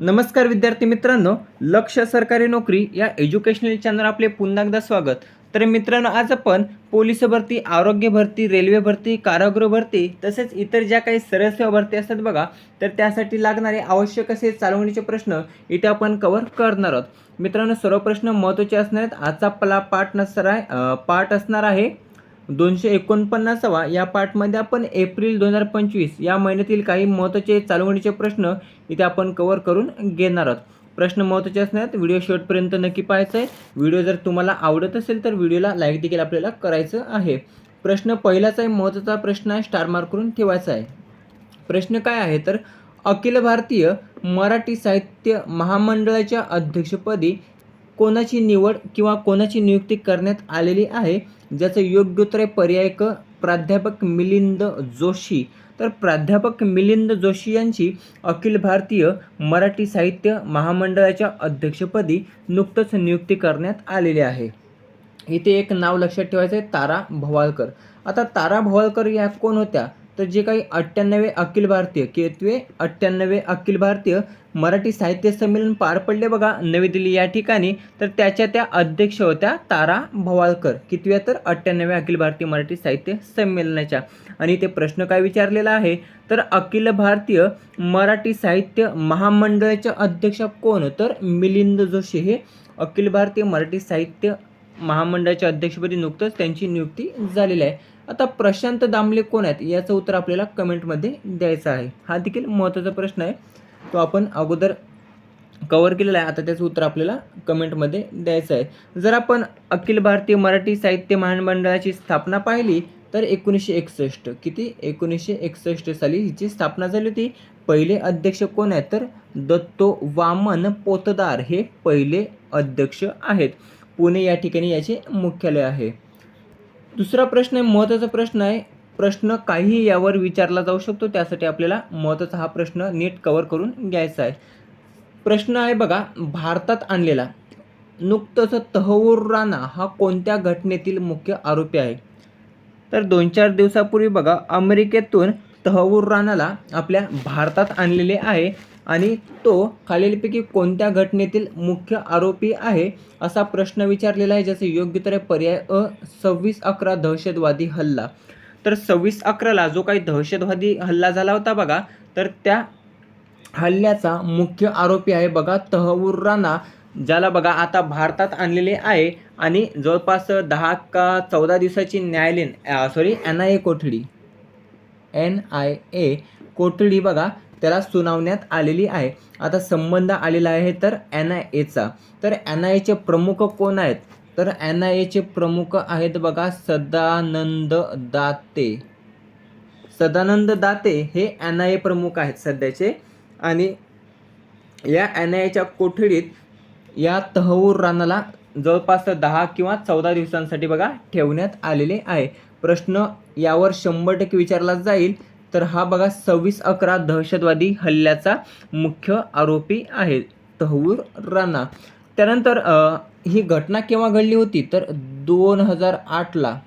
नमस्कार विद्यार्थी मित्रांनो लक्ष सरकारी नोकरी या एज्युकेशनल चॅनल आपले पुन्हा एकदा स्वागत. तर मित्रांनो आज आपण पोलीस भरती आरोग्य भरती रेल्वे भरती कारागृह भरती तसेच इतर ज्या काही सरसेवा भरती असतात बघा तर त्यासाठी लागणारे आवश्यक असे चालवणीचे प्रश्न इथे आपण कव्हर करणार आहोत. मित्रांनो सर्व प्रश्न महत्त्वाचे असणार आहेत. आजचा आपला पाठ नसणार आहे पाठ असणार आहे दोनशे एकोणपन्नासावा या पाठमध्ये आपण एप्रिल दोन हजार पंचवीस या महिन्यातील काही महत्त्वाचे चालवणीचे प्रश्न इथे आपण कवर करून घेणार आहोत. प्रश्न महत्त्वाचे असणार व्हिडिओ शेवटपर्यंत नक्की पाहायचा आहे. व्हिडिओ जर तुम्हाला आवडत असेल तर व्हिडिओला लाईक देखील आपल्याला करायचं आहे. प्रश्न पहिलाच आहे महत्त्वाचा प्रश्न आहे स्टार मार्क करून ठेवायचा आहे. प्रश्न काय आहे? तर अखिल भारतीय मराठी साहित्य महामंडळाच्या अध्यक्षपदी कोणाची निवड किंवा कोणाची नियुक्ती करण्यात आलेली आहे ज्याचं योग्य उत्तर पर्याय क प्राध्यापक मिलिंद जोशी. तर प्राध्यापक मिलिंद जोशी यांची अखिल भारतीय मराठी साहित्य महामंडळाच्या अध्यक्षपदी नुकतंच नियुक्ती करण्यात आलेली आहे. इथे एक नाव लक्षात ठेवायचं आहे तारा भवाळकर आता तारा भवाळकर या कोण होत्या? तर जे काही अठ्ठ्याण्णवे अखिल भारतीय केतवे अठ्ठ्याण्णवे अखिल भारतीय मराठी साहित्य संमेलन पार पडले बघा नवी दिल्ली या ठिकाणी. तर त्याच्या त्या अध्यक्ष होत्या तारा भवाळकर कितव्या तर? अठ्ठ्याण्णव्या अखिल भारतीय मराठी साहित्य संमेलनाच्या. आणि ते प्रश्न काय विचारलेला आहे? तर अखिल भारतीय मराठी साहित्य महामंडळाचे अध्यक्ष कोण? तर मिलिंद जोशी. हे अखिल भारतीय मराठी साहित्य महामंडळाच्या अध्यक्षपदी नुकतंच त्यांची नियुक्ती झालेली आहे. आता प्रशांत दामले कोण आहेत? याचं उत्तर आपल्याला कमेंटमध्ये द्यायचं आहे. हा देखील महत्त्वाचा प्रश्न आहे. तो आपण अगोदर कवर केलेला आहे. आता त्याचं उत्तर आपल्याला कमेंटमध्ये द्यायचं आहे. जर आपण अखिल भारतीय मराठी साहित्य महामंडळाची स्थापना पाहिली तर एकोणीसशे एकसष्ट. किती? एकोणीसशे एकसष्ट साली हिची स्थापना झाली होती. पहिले अध्यक्ष कोण आहेत? तर दत्तो वामन पोतदार हे पहिले अध्यक्ष आहेत. पुणे या ठिकाणी याचे मुख्यालय आहे. दुसरा प्रश्न आहे महत्त्वाचा प्रश्न आहे. प्रश्न काही यावर विचारला जाऊ शकतो. त्यासाठी आपल्याला महत्त्वाचा हा प्रश्न नीट कवर करून घ्यायचा आहे. प्रश्न आहे बघा भारतात आणलेला नुकतंच तहवूर राणा हा कोणत्या घटनेतील मुख्य आरोपी आहे? तर दोन चार दिवसापूर्वी बघा अमेरिकेतून तहवूर राणाला आपल्या भारतात आणलेले आहे. आणि तो खालीलपैकी कोणत्या घटनेतील मुख्य आरोपी आहे असा प्रश्न विचारलेला आहे ज्याचे योग्य तर पर्याय अ सव्वीस अकरा दहशतवादी हल्ला. तर सव्वीस अकराला जो काही दहशतवादी हल्ला झाला होता बघा तर त्या हल्ल्याचा मुख्य आरोपी आहे बघा तहवूर राणा ज्याला बघा आता भारतात आणलेले आहे आणि जवळपास दहा का चौदा दिवसाची न्यायालयीन सॉरी एन आय ए कोठडी. एन आय ए कोठडी बघा त्याला सुनावण्यात आलेली आहे. आता संबंध आलेला आहे तर एन आय एचा तर एन आय एचे प्रमुख कोण आहेत? तर एन आय एचे प्रमुख आहेत बघा सदानंद दाते. सदानंद दाते हे एन आय ए प्रमुख आहेत सध्याचे. आणि या एन आय एच्या कोठडीत या तहवूर राणाला जवळपास दहा किंवा चौदा दिवसांसाठी बघा ठेवण्यात आलेले आहे. प्रश्न यावर शंभर टक्के विचारला जाईल. तर हा बघा सव्वीस अकरा दहशतवादी हल्ल्याचा मुख्य आरोपी आहे तहवूर राणा. त्यानंतर ही घटना केव्हा घडली होती? तर दोन हजार आठला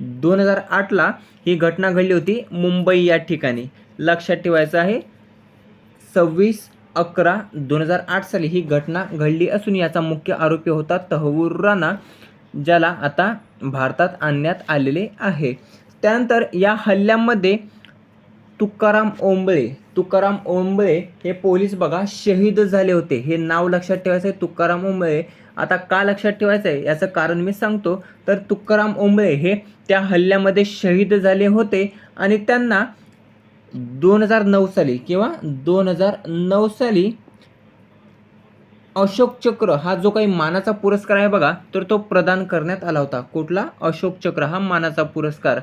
दोन हजार आठला ही घटना घडली होती मुंबई या ठिकाणी. लक्षात ठेवायचं आहे सव्वीस अकरा दोन हजार आठ साली ही घटना घडली असून याचा मुख्य आरोपी होता तहवूर राणा ज्याला आता भारतात आणण्यात आलेले आहे. त्यानंतर या हल्ल्यामध्ये तुकाराम ओंबळे तुकाराम ओंबळे हे पोलीस बघा शहीद झाले होते. हे नाव लक्षात ठेवायचं आहे तुकाराम ओंबळे. आता का लक्षात ठेवायचं आहे याचं कारण मी सांगतो. तर तुकाराम ओंबळे हे त्या हल्ल्यामध्ये शहीद झाले होते आणि त्यांना दोन हजार नऊ साली किंवा दोन हजार नऊ साली अशोक चक्र हा जो काही मानाचा पुरस्कार आहे बघा तर तो प्रदान करण्यात आला होता. कुठला? अशोक चक्र हा मानाचा पुरस्कार.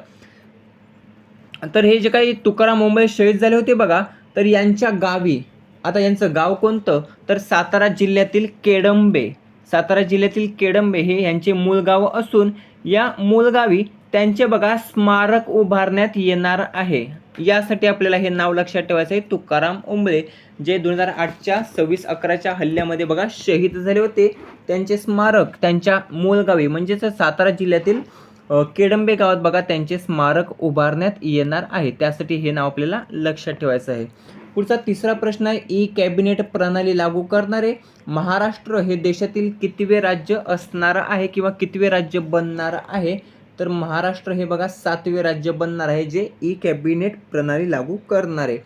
तर हे जे काही तुकाराम मुंबई शहीद झाले होते बघा तर यांच्या गावी आता यांचं गाव कोणतं? तर सातारा जिल्ह्यातील केडंबे. सातारा जिल्ह्यातील केडंबे हे यांचे मूळ गाव असून या मूळ गावी त्यांचे बघा स्मारक उभारण्यात येणार आहे. यासाठी आपल्याला हे नाव लक्षात ठेवायचं आहे तुकाराम ओंबळे जे दोन हजार आठच्या सव्वीस अकराच्या हल्ल्यामध्ये बघा शहीद झाले होते. त्यांचे स्मारक त्यांच्या मूळ गावी म्हणजेच सातारा जिल्ह्यातील केडंबे गावात बघा त्यांचे स्मारक उभारण्यात येणार आहे. त्यासाठी हे नाव आपल्याला लक्षात ठेवायचं आहे. पुढचा तिसरा प्रश्न आहे ई कॅबिनेट प्रणाली लागू करणारे महाराष्ट्र हे देशातील कितवे राज्य असणार आहे किंवा कितवे राज्य बनणार आहे? तर महाराष्ट्र हे बघा सातवे राज्य बनणार आहे जे ई कॅबिनेट प्रणाली लागू करणारे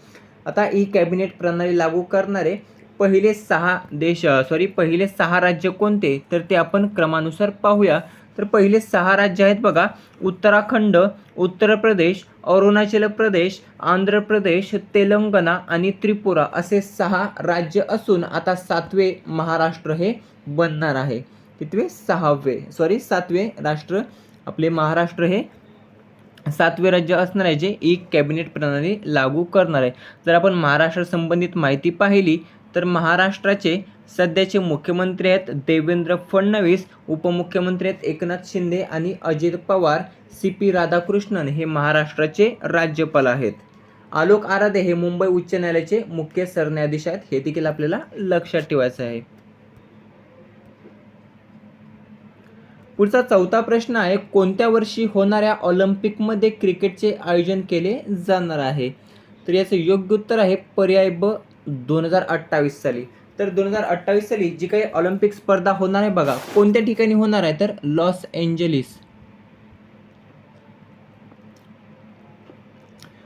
आता ई कॅबिनेट प्रणाली लागू करणारे पहिले सहा देश सॉरी पहिले सहा राज्य कोणते? तर ते आपण क्रमानुसार पाहूया. तर पहिले सहा राज्य आहेत बघा. उत्तराखंड उत्तर प्रदेश अरुणाचल प्रदेश आंध्र प्रदेश तेलंगणा आणि त्रिपुरा असे सहा राज्य असून आता सातवे महाराष्ट्र हे बनणार आहे. कितवे? सहावे. सॉरी सातवे राष्ट्र. आपले महाराष्ट्र हे सातवे राज्य असणार आहे जे ई कॅबिनेट प्रणाली लागू करणार आहे. जर आपण महाराष्ट्र संबंधित माहिती पाहिली तर महाराष्ट्राचे सध्याचे मुख्यमंत्री आहेत देवेंद्र फडणवीस उपमुख्यमंत्री आहेत एकनाथ शिंदे आणि अजित पवार सी पी राधाकृष्णन हे महाराष्ट्राचे राज्यपाल आहेत. आलोक आराधे हे मुंबई उच्च न्यायालयाचे मुख्य सरन्यायाधीश आहेत. हे देखील आपल्याला लक्षात ठेवायचं आहे. पुढचा चौथा प्रश्न आहे कोणत्या वर्षी होणाऱ्या ऑलिम्पिकमध्ये क्रिकेटचे आयोजन केले जाणार आहे? तर याचं योग्य उत्तर आहे पर्याय ब दोन हजार अठ्ठावीस साली. तर दोन हजार अठ्ठावीस साली जी काही ऑलिम्पिक स्पर्धा होणार आहे बघा कोणत्या ठिकाणी होणार आहे? तर लॉस एंजलिस.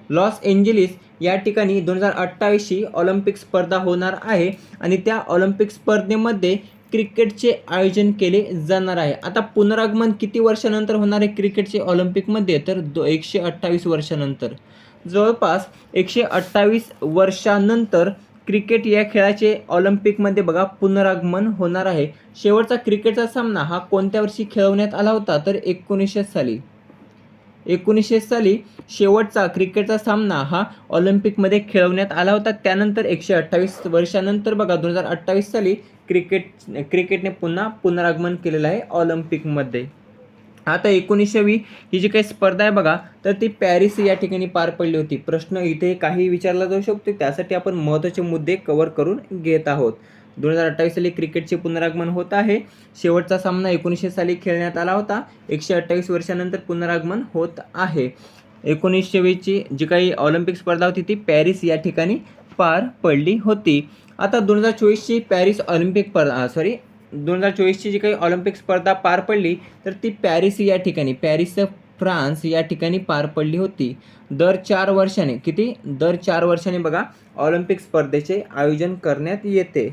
लॉस एंजलिस या ठिकाणी दोन हजार अठ्ठावीसची ऑलिम्पिक स्पर्धा होणार आहे आणि त्या ऑलिम्पिक स्पर्धेमध्ये क्रिकेटचे आयोजन केले जाणार आहे. आता पुनरागमन किती वर्षानंतर होणार आहे क्रिकेटचे ऑलिम्पिकमध्ये? तर दो एकशे अठ्ठावीस वर्षानंतर. जवळपास एकशे अठ्ठावीस वर्षानंतर क्रिकेट या खेळाचे ऑलिम्पिकमध्ये बघा पुनरागमन होणार आहे. शेवटचा क्रिकेटचा सामना हा कोणत्या वर्षी खेळवण्यात आला होता? तर एकोणीसशे साली. एकोणीसशे साली शेवटचा क्रिकेटचा सामना हा ऑलिम्पिकमध्ये खेळवण्यात आला होता. त्यानंतर एकशे अठ्ठावीस वर्षानंतर बघा दोन हजार अठ्ठावीस साली क्रिकेट क्रिकेटने पुन्हा पुनरागमन केलेलं आहे ऑलिम्पिकमध्ये. आता एकोणीसशेवी ही जी काही स्पर्धा आहे बघा तर ती पॅरिस या ठिकाणी पार पडली होती. प्रश्न इथे काही विचारला जाऊ शकतो त्यासाठी आपण महत्त्वाचे मुद्दे कव्हर करून घेत आहोत. दोन हजार अठ्ठावीस साली क्रिकेटचे पुनरागमन होत आहे. शेवटचा सामना एकोणीसशे साली खेळण्यात आला होता. एकशे अठ्ठावीस वर्षानंतर पुनरागमन होत आहे. एकोणीसशेवीची जी काही ऑलिम्पिक स्पर्धा होती ती पॅरिस या ठिकाणी पार पडली होती. आता दोन हजार चोवीसची पॅरिस ऑलिम्पिक स्पर्धा सॉरी दोन हजार चोवीसची जी काही ऑलिम्पिक स्पर्धा पार पडली तर ती पॅरिस या ठिकाणी पॅरिस फ्रान्स या ठिकाणी पार पडली होती. दर चार वर्षाने किती? दर चार वर्षाने बघा ऑलिम्पिक स्पर्धेचे आयोजन करण्यात येते.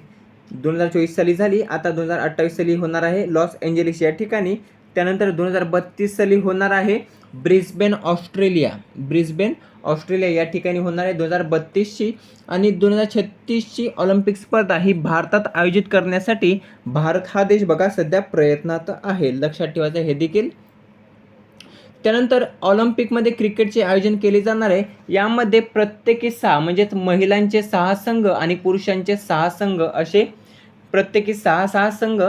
दोन हजार चोवीस साली झाली आता दोन हजार अठ्ठावीस साली होणार आहे लॉस एंजेलिस या ठिकाणी. त्यानंतर दोन हजार बत्तीस साली होणार आहे ब्रिस्बेन ऑस्ट्रेलिया. ब्रिस्बेन ऑस्ट्रेलिया या ठिकाणी होणार आहे. दोन हजार बत्तीसची आणि दोन हजार छत्तीसची ऑलिम्पिक स्पर्धा ही भारतात आयोजित करण्यासाठी भारत हा देश बघा सध्या प्रयत्नात आहे. लक्षात ठेवायचं हे देखील. त्यानंतर ऑलिम्पिकमध्ये क्रिकेटचे आयोजन केले जाणार आहे. यामध्ये प्रत्येकी सहा म्हणजेच महिलांचे सहा संघ आणि पुरुषांचे सहा संघ असे प्रत्येकी सहा सहा संघ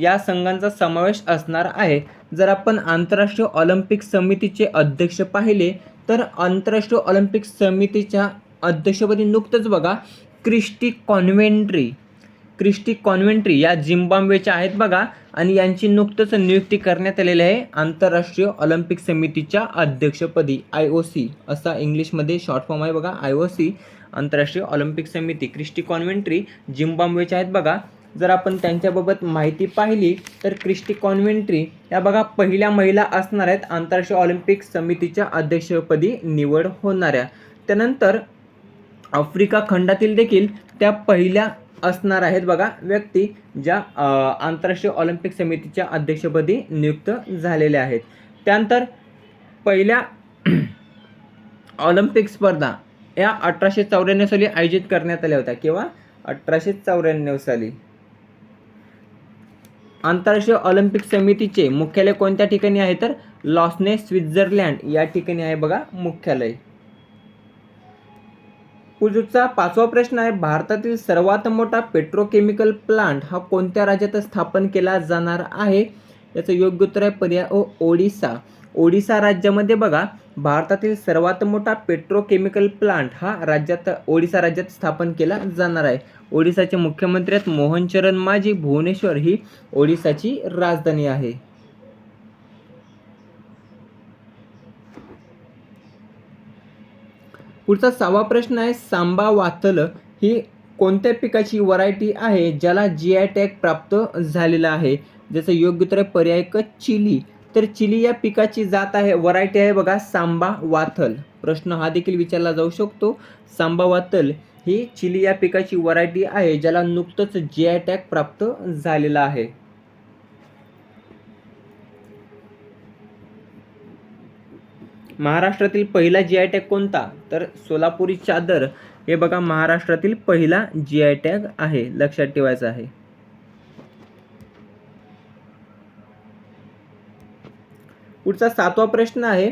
या संघांचा समावेश असणार आहे. जर आपण आंतरराष्ट्रीय ऑलिम्पिक समितीचे अध्यक्ष पाहिले तर आंतरराष्ट्रीय ऑलिम्पिक समितीच्या अध्यक्षपदी नुकतंच बघा क्रिस्टी कॉन्व्हेंट्री क्रिस्टी कॉन्व्हेंट्री या झिम्बाब्वेच्या आहेत बघा आणि यांची नुकतंच नियुक्ती करण्यात आलेली आहे आंतरराष्ट्रीय ऑलिम्पिक समितीच्या अध्यक्षपदी आय ओ सी असा इंग्लिशमध्ये शॉर्ट फॉर्म आहे बघा आय ओ सी आंतरराष्ट्रीय ऑलिम्पिक समिती क्रिस्टी कॉन्व्हेंट्री झिम्बाब्वेच्या आहेत बघा. जर आपण त्यांच्याबाबत माहिती पाहिली तर क्रिस्टी कॉन्व्हेंट्री या बघा पहिल्या महिला असणार आहेत. आंतरराष्ट्रीय ऑलिम्पिक समितीच्या अध्यक्षपदी निवड होणाऱ्या त्यानंतर आफ्रिका खंडातील देखील त्या पहिल्या असणार आहेत बघा व्यक्ती ज्या आंतरराष्ट्रीय ऑलिम्पिक समितीच्या अध्यक्षपदी नियुक्त झालेल्या आहेत. त्यानंतर पहिल्या ऑलिम्पिक स्पर्धा या अठराशे चौऱ्याण्णव साली आयोजित करण्यात आल्या होत्या किंवा अठराशे चौऱ्याण्णव साली. आंतरराष्ट्रीय ऑलिम्पिक समितीचे मुख्यालय कोणत्या ठिकाणी आहे तर लॉसने स्वित्झर्लंड या ठिकाणी आहे बघा मुख्यालय. पुढचा पाचवा प्रश्न आहे भारतातील सर्वात मोठा पेट्रोकेमिकल प्लांट हा कोणत्या राज्यात स्थापन केला जाणार आहे? याचं योग्य उत्तर आहे पर्याय ओ ओडिसा. ओडिसा राज्यामध्ये बघा भारतातील सर्वात मोठा पेट्रोकेमिकल प्लांट हा राज्यात ओडिसा राज्यात स्थापन केला जाणार आहे. ओडिसाचे मुख्यमंत्री आहेत मोहन चरण माझी भुवनेश्वर ही ओडिसाची राजधानी आहे. पुढचा सहावा प्रश्न आहे सांबा वातल ही कोणत्या पिकाची व्हरायटी आहे ज्याला जी आय टॅग प्राप्त झालेला आहे? ज्याचं योग्य तर पर्याय क चिली. तर चिली या पिकाची जात आहे व्हरायटी आहे बघा सांबा वाथल प्रश्न हा देखील विचारला जाऊ शकतो. सांबा वातल ही चिली या पिकाची व्हरायटी आहे ज्याला नुकतंच जी आय टॅग प्राप्त झालेला आहे. महाराष्ट्रातील पहिला जी आय टॅग कोणता? तर सोलापुरी चादर हे बघा महाराष्ट्रातील पहिला जी आय टॅग आहे लक्षात ठेवायचं आहे. पुढचा सातवा प्रश्न आहे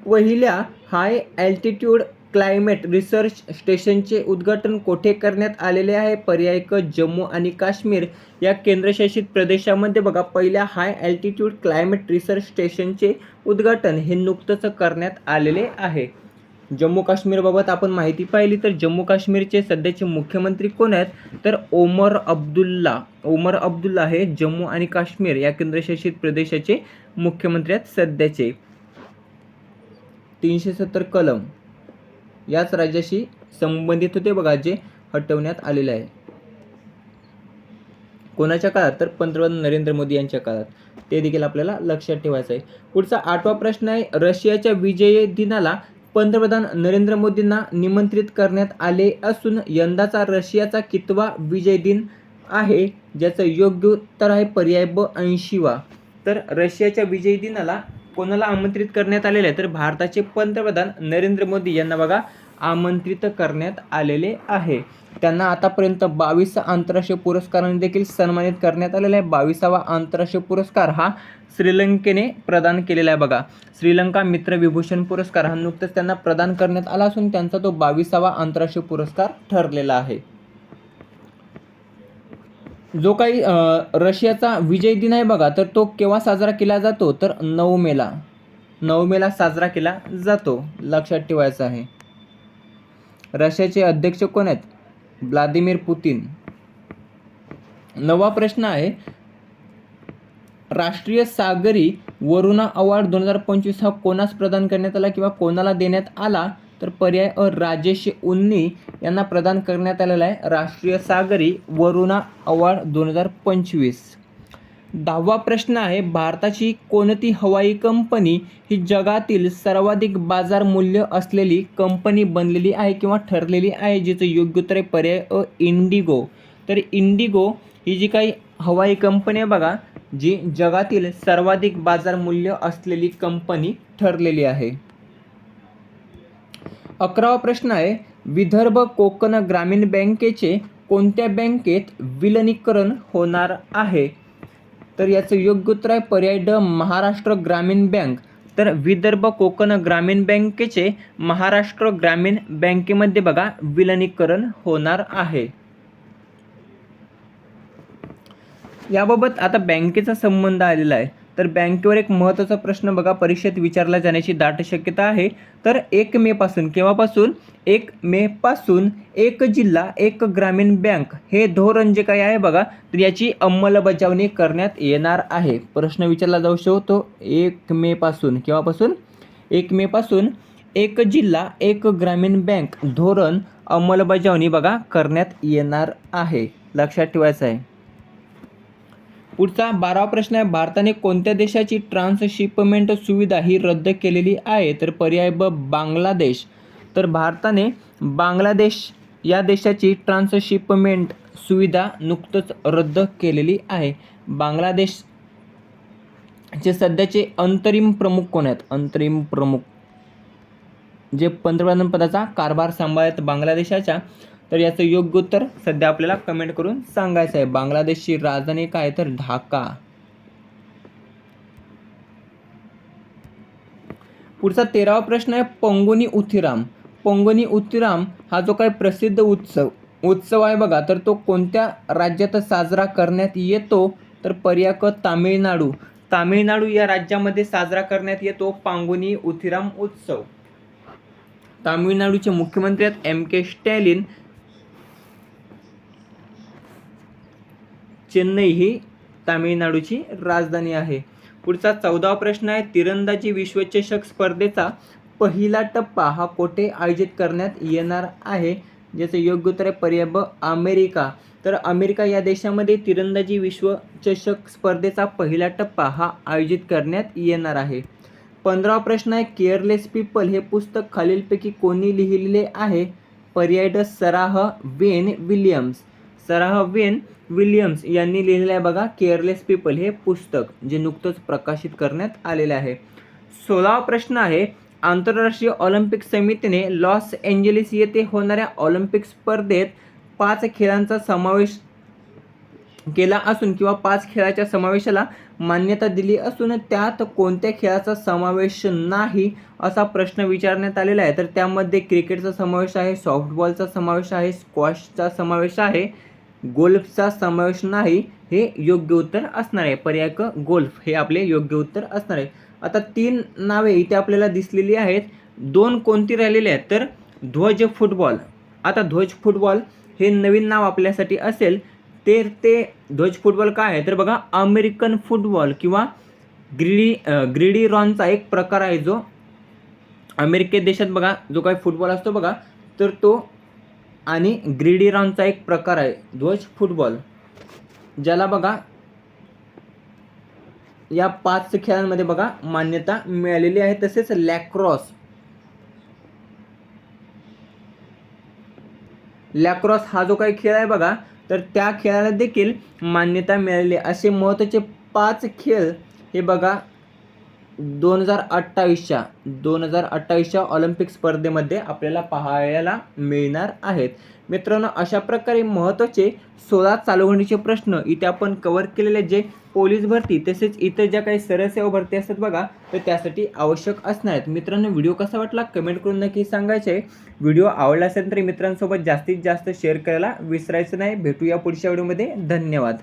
पहिल्या हाय अल्टिट्यूड क्लायमेट रिसर्च स्टेशनचे उद्घाटन कोठे करण्यात आलेले आहे? पर्याय क जम्मू आणि काश्मीर या केंद्रशासित प्रदेशामध्ये बघा पहिल्या हाय अल्टिट्यूड क्लायमेट रिसर्च स्टेशनचे उद्घाटन हे नुकतंच करण्यात आलेले आहे. जम्मू काश्मीरबाबत आपण माहिती पाहिली तर जम्मू काश्मीरचे सध्याचे मुख्यमंत्री कोण आहेत? तर ओमर अब्दुल्ला. ओमर अब्दुल्ला हे जम्मू आणि काश्मीर या केंद्रशासित प्रदेशाचे मुख्यमंत्री आहेत सध्याचे. तीनशे सत्तर कलम. याच राज्याशी संबंधित होते बघा जे हटवण्यात आलेले आहे. कोणाच्या काळात? तर पंतप्रधान नरेंद्र मोदी यांच्या काळात. ते देखील आपल्याला लक्षात ठेवायचं आहे. पुढचा आठवा प्रश्न आहे रशियाच्या विजय दिनाला पंतप्रधान नरेंद्र मोदींना निमंत्रित करण्यात आले असून यंदाचा रशियाचा कितवा विजय दिन आहे ज्याचं योग्य उत्तर आहे पर्याय ब ऐंशीवा तर रशियाच्या विजय दिनाला कोणाला आमंत्रित करण्यात आलेले आहे तर भारताचे पंतप्रधान नरेंद्र मोदी यांना बघा आमंत्रित करण्यात आलेले आहे. त्यांना आतापर्यंत बावीस आंतरराष्ट्रीय पुरस्कारांनी देखील सन्मानित करण्यात आलेला आहे. बावीसावा आंतरराष्ट्रीय पुरस्कार हा श्रीलंकेने प्रदान केलेला आहे बघा. श्रीलंका मित्र विभूषण पुरस्कार हा नुकताच त्यांना प्रदान करण्यात आला असून त्यांचा तो बावीसावा आंतरराष्ट्रीय पुरस्कार ठरलेला आहे. जो काही रशियाचा विजय दिन आहे बघा तर तो केव्हा साजरा केला जातो? तर नऊ मेला नऊ मेला साजरा केला जातो लक्षात ठेवायचं आहे. रशियाचे अध्यक्ष कोण आहेत? Vladimir Putin. नवा प्रश्न आहे राष्ट्रीय सागरी वरुणा अवॉर्ड दोन हजार पंचवीस हा कोणास प्रदान करण्यात आला किंवा कोणाला देण्यात आला? तर पर्याय अ राजेश उन्नी यांना प्रदान करण्यात आलेला आहे. राष्ट्रीय सागरी वरुणा अवॉर्ड दोन हजार पंचवीस. दहावा प्रश्न आहे भारताची कोणती हवाई कंपनी ही जगातील सर्वाधिक बाजार मूल्य असलेली कंपनी बनलेली आहे किंवा ठरलेली आहे जिचं योग्य उत्तर आहे? पर्याय अ इंडिगो. तर इंडिगो ही जी काही हवाई कंपनी आहे बघा जी जगातील सर्वाधिक बाजार मूल्य असलेली कंपनी ठरलेली आहे. अकरावा प्रश्न आहे विदर्भ कोकण ग्रामीण बँकेचे कोणत्या बँकेत विलनीकरण होणार आहे? तर याचं योग्य उत्तर आहे पर्याय ड महाराष्ट्र ग्रामीण बँक. तर विदर्भ कोकण ग्रामीण बँकेचे महाराष्ट्र ग्रामीण बँकेमध्ये बघा विलनीकरण होणार आहे. याबाबत आता बँकेचा संबंध आलेला आहे. तर बँकेवर एक महत्त्वाचा प्रश्न बघा परीक्षेत विचारला जाण्याची दाट शक्यता आहे. तर एक मेपासून केव्हापासून? एक मेपासून एक जिल्हा एक ग्रामीण बँक हे धोरण जे काही आहे बघा तर याची अंमलबजावणी करण्यात येणार आहे. प्रश्न विचारला जाऊ शकतो एक मेपासून केव्हापासून? एक मेपासून एक जिल्हा एक ग्रामीण बँक धोरण अंमलबजावणी बघा करण्यात येणार आहे. लक्षात ठेवायचं आहे. पुढचा बारावा प्रश्न आहे भारताने कोणत्या देशाची ट्रान्सशिपमेंट सुविधा ही रद्द केलेली आहे? तर पर्याय ब बांगलादेश. तर भारताने बांगलादेश या देशाची ट्रान्सशिपमेंट सुविधा नुकतंच रद्द केलेली आहे. बांगलादेश चे सध्याचे अंतरिम प्रमुख कोण आहेत? अंतरिम प्रमुख. जे पंतप्रधान पदाचा कारभार सांभाळत बांगलादेशाच्या तर याचं योग्य उत्तर सध्या आपल्याला कमेंट करून सांगायचं आहे. बांगलादेशची राजधानी काय तर ढाका. पुढचा तेरावा प्रश्न आहे पंगुनी उथिराम. पंगुनी उथिराम हा जो काही प्रसिद्ध उत्सव उत्सव आहे बघा तर तो कोणत्या राज्यात साजरा करण्यात येतो? तर पर्याय क तामिळनाडू. तामिळनाडू या राज्यामध्ये साजरा करण्यात येतो पांगुनी उथिराम उत्सव. तामिळनाडूचे मुख्यमंत्री आहेत एम के स्टॅलिन. चेन्नई ही तामिळनाडूची राजधानी आहे. पुढचा चौदावा प्रश्न आहे तिरंदाजी विश्वचषक स्पर्धेचा पहिला टप्पा हा कोठे आयोजित करण्यात येणार आहे? ज्याचं योग्य उत्तर आहे पर्याय ब अमेरिका. तर अमेरिका या देशामध्ये तिरंदाजी विश्वचषक स्पर्धेचा पहिला टप्पा हा आयोजित करण्यात येणार आहे. पंधरावा प्रश्न आहे केअरलेस पीपल हे पुस्तक खालीलपैकी कोणी लिहिलेले आहे? पर्याय ड Sarah Wayne Williams. Sarah Wayne Williams यांनी लिहिलेलं आहे बघा केअरलेस पीपल हे पुस्तक जे नुकतंच प्रकाशित करण्यात आलेले आहे. सोळावा प्रश्न आहे आंतरराष्ट्रीय ऑलिम्पिक समितीने लॉस एंजेलिस येथे होणाऱ्या ऑलिम्पिक स्पर्धेत पाच खेळांचा समावेश केला असून किंवा पाच खेळाच्या समावेशाला मान्यता दिली असून त्यात कोणत्या खेळाचा समावेश नाही असा प्रश्न विचारण्यात आलेला आहे. तर त्यामध्ये क्रिकेटचा समावेश आहे सॉफ्टबॉलचा समावेश आहे स्क्वॉशचा समावेश आहे गोल्फचा समावेश नाही हे योग्य उत्तर असणार आहे. पर्याय क गोल्फ हे आपले योग्य उत्तर असणार आहे. आता तीन नावे इथे आपल्याला दिसलेली आहेत. दोन कोणती राहिलेली आहेत? तर ध्वज फुटबॉल. आता ध्वज फुटबॉल हे नवीन नाव आपल्यासाठी असेल ते ते ध्वज फुटबॉल काय आहे? तर बघा अमेरिकन फुटबॉल किंवा ग्रिडी ग्रिडी रॉनचा एक प्रकार आहे जो अमेरिके देशात बघा जो काही फुटबॉल असतो बघा तर तो आणि ग्रीडी रॉनचा एक प्रकार आहे ध्वज फुटबॉल. ज्याला बघा या पाच खेळांमध्ये बघा मान्यता मिळालेली आहे. तसेच लॅक्रॉस लॅक्रॉस हा जो काही खेळ आहे बघा तर त्या खेळाला देखील मान्यता मिळालेली आहे. असे महत्त्वाचे पाच खेळ हे बघा दोन हजार अठ्ठावीसच्या दोन हजार अठ्ठावीसच्या ऑलिम्पिक स्पर्धेमध्ये आपल्याला पाहायला मिळणार आहेत. मित्रांनो अशा प्रकारे महत्त्वाचे सोळा चालवणीचे प्रश्न इथे आपण कवर केलेले जे पोलीस भरती तसेच इतर ज्या काही सरसेवा भरती असतात बघा तर त्यासाठी आवश्यक असणार आहेत. मित्रांनो व्हिडिओ कसा वाटला कमेंट करून नक्की सांगायचे. आहे व्हिडिओ आवडला असेल तर मित्रांसोबत जास्तीत जास्त शेअर करायला विसरायचं नाही. भेटूया पुढच्या व्हिडिओमध्ये धन्यवाद.